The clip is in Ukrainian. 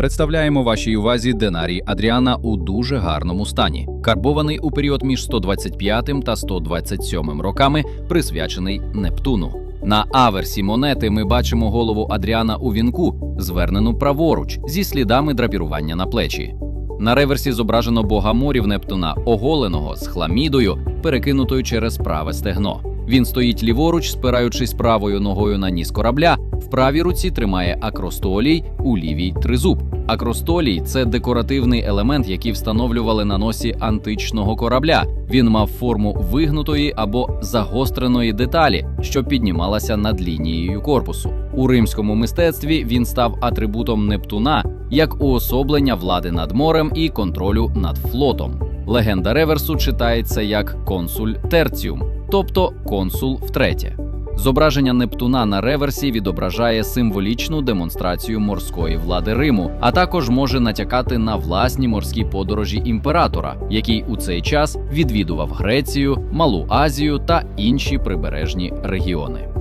Представляємо вашій увазі динарій Адріана у дуже гарному стані, карбований у період між 125 та 127 роками, присвячений Нептуну. На аверсі монети ми бачимо голову Адріана у вінку, звернену праворуч, зі слідами драпірування на плечі. На реверсі зображено бога морів Нептуна, оголеного з хламідою, перекинутою через праве стегно. Він стоїть ліворуч, спираючись правою ногою на ніс корабля. В правій руці тримає акростолій, у лівій тризуб. Акростолій це декоративний елемент, який встановлювали на носі античного корабля. Він мав форму вигнутої або загостреної деталі, що піднімалася над лінією корпусу. У римському мистецтві він став атрибутом Нептуна як уособлення влади над морем і контролю над флотом. Легенда реверсу читається як консуль терціум, тобто консул втретє. Зображення Нептуна на реверсі відображає символічну демонстрацію морської влади Риму, а також може натякати на власні морські подорожі імператора, який у цей час відвідував Грецію, Малу Азію та інші прибережні регіони.